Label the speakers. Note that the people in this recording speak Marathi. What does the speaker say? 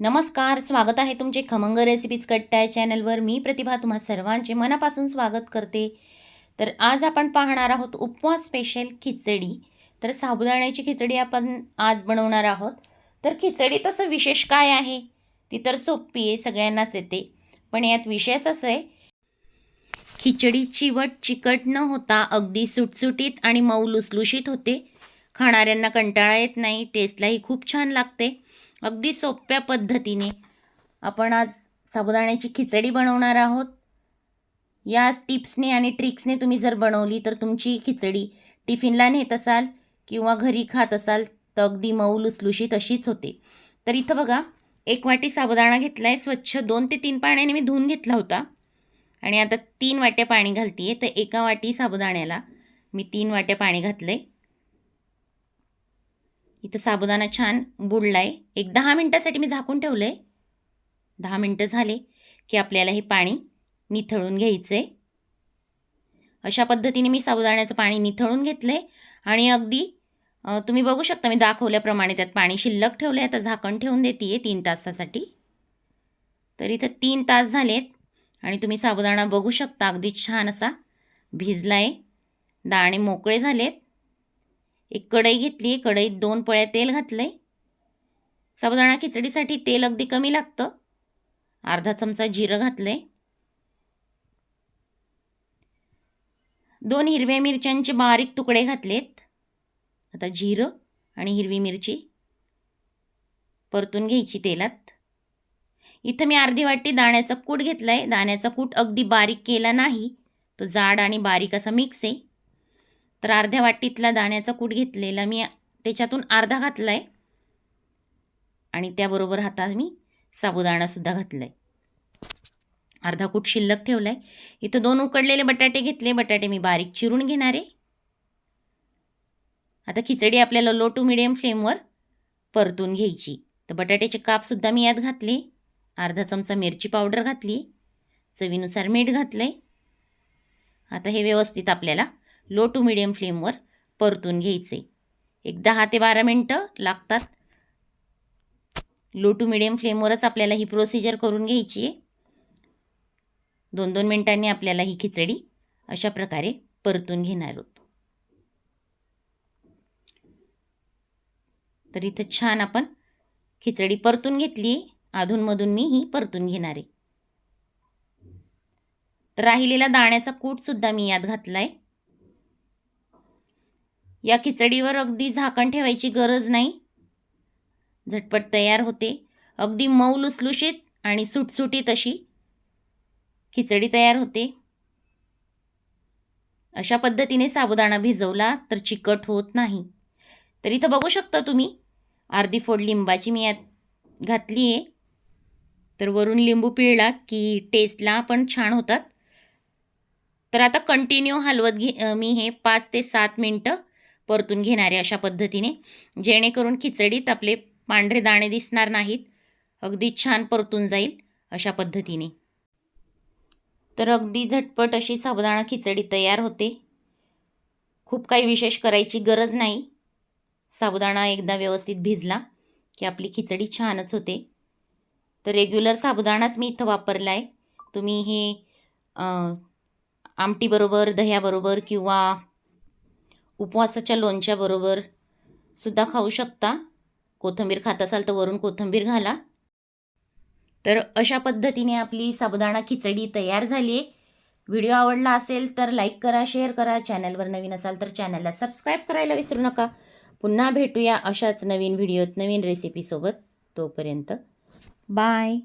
Speaker 1: नमस्कार स्वागत आहे तुमचे खमंग रेसिपीज कट्टा चॅनलवर मी प्रतिभा तुम्हा सर्वांचे मनापासून स्वागत करते. तर आज आपण पाहणार आहोत उपवास स्पेशल खिचडी. तर साबुदाण्याची खिचडी आपण आज बनवणार आहोत. तर खिचडी तसं विशेष काय आहे? ती तर सोपी आहे सगळ्यांनाच येते. पण यात विशेष असं आहे खिचडी चिवट चिकट न होता अगदी सुटसुटीत आणि मऊ लुसलुशीत होते. खाणाऱ्यांना कंटाळा येत नाही टेस्टलाही खूप छान लागते. अगदी सोप्या पद्धतीने आपण आज साबुदाण्याची खिचडी बनवणार आहोत. या टिप्सने आणि ट्रिक्सने तुम्ही जर बनवली तर तुमची खिचडी टिफिनला नेत असाल किंवा घरी खात असाल तर अगदी मऊ लुसलुशीत अशीच होते. तर इथं बघा एक वाटी साबुदाणा घेतला आहे स्वच्छ दोन ते तीन पाण्याने मी धुवून घेतला होता. आणि आता तीन वाट्या पाणी घालते आहे तर एका वाटी साबुदाण्याला मी तीन वाट्या पाणी घातलं आहे इथं साबुदाणा छान बुडला आहे एक दहा मिनटासाठी मी झाकून ठेवलं आहे दहा मिनटं झाले की आपल्याला हे पाणी निथळून घ्यायचं आहे अशा पद्धतीने मी साबुदाण्याचं पाणी निथळून घेतलं आहे आणि अगदी तुम्ही बघू शकता मी दाखवल्याप्रमाणे त्यात पाणी शिल्लक ठेवलं आहे आता झाकण ठेवून देते आहे तीन तासासाठी. तर इथं तीन तास झालेत आणि तुम्ही साबुदाणा बघू शकता अगदी छान असा भिजला आहे दाणे मोकळे झालेत. एक कढई घेतली कढईत दोन पळ्या तेल घातलं आहे साबुदाणा खिचडीसाठी तेल अगदी कमी लागतं. अर्धा चमचा जिरं घातलं आहे दोन हिरव्या मिरच्यांचे बारीक तुकडे घातलेत. आता जिरं आणि हिरवी मिरची परतून घ्यायची तेलात. इथं मी अर्धी वाटी दाण्याचा कूट घेतला आहे दाण्याचा कूट अगदी बारीक केला नाही. तो जाड आणि बारीक असा मिक्स आहे. तर अर्ध्या वाटीतला दाण्याचा कूट घेतलेला मी त्याच्यातून अर्धा घातला आहे आणि त्याबरोबर हातात मी साबुदाणासुद्धा घातला आहे अर्धा कूट शिल्लक ठेवला आहे इथं दोन उकडलेले बटाटे घेतले. बटाटे मी बारीक चिरून घेणार. आहे आता खिचडी आपल्याला लो टू मिडियम फ्लेमवर परतून घ्यायची. तर बटाट्याचे कापसुद्धा मी यात घातले. अर्धा चमचा मिरची पावडर घातली. चवीनुसार मीठ घातलं आता हे व्यवस्थित आपल्याला लो टू मिडियम फ्लेमवर परतून घ्यायचे. एक दहा ते बारा मिनटं लागतात. लो टू मिडियम फ्लेमवरच आपल्याला ही प्रोसिजर करून घ्यायची आहे. दोन दोन मिनटांनी आपल्याला ही खिचडी अशा प्रकारे परतून घेणार आहोत. तर इथं छान आपण खिचडी परतून घेतली अधूनमधून मी ही परतून घेणार आहे. तर राहिलेला दाण्याचा कूटसुद्धा मी यात घातला आहे या खिचडीवर अगदी झाकण ठेवायची गरज नाही. झटपट तयार होते. अगदी मऊ लुसलुशीत आणि सुटसुटीत अशी खिचडी तयार होते. अशा पद्धतीने साबुदाणा भिजवला तर चिकट होत नाही. तर इथं बघू शकता तुम्ही अर्धी फोड लिंबाची मी यात घातली आहे तर वरून लिंबू पिळला की टेस्टला पण छान होतात. तर आता कंटिन्यू हलवत घे मी हे पाच ते सात मिनटं परतून घेणारे अशा पद्धतीने जेणेकरून खिचडीत आपले पांढरे दाणे दिसणार नाहीत अगदी छान परतून जाईल अशा पद्धतीने. तर अगदी झटपट अशी साबुदाणा खिचडी तयार होते. खूप काही विशेष करायची गरज नाही. साबुदाणा एकदा व्यवस्थित भिजला की आपली खिचडी छानच होते. तर रेग्युलर साबुदाणाच मी इथं वापरला आहे तुम्ही हे आमटीबरोबर दह्याबरोबर किंवा उपवासाच्या लोणच्याबरोबर सुद्धा खाऊ शकता. कोथिंबीर खात असाल तर वरून कोथिंबीर घाला. तर अशा पद्धतीने आपली साबुदाणा खिचडी तयार झाली आहे व्हिडिओ आवडला असेल तर लाईक करा शेअर करा. चॅनलवर नवीन असाल तर चॅनलला सबस्क्राईब करायला विसरू नका. पुन्हा भेटूया अशाच नवीन व्हिडिओत नवीन रेसिपीसोबत तोपर्यंत बाय.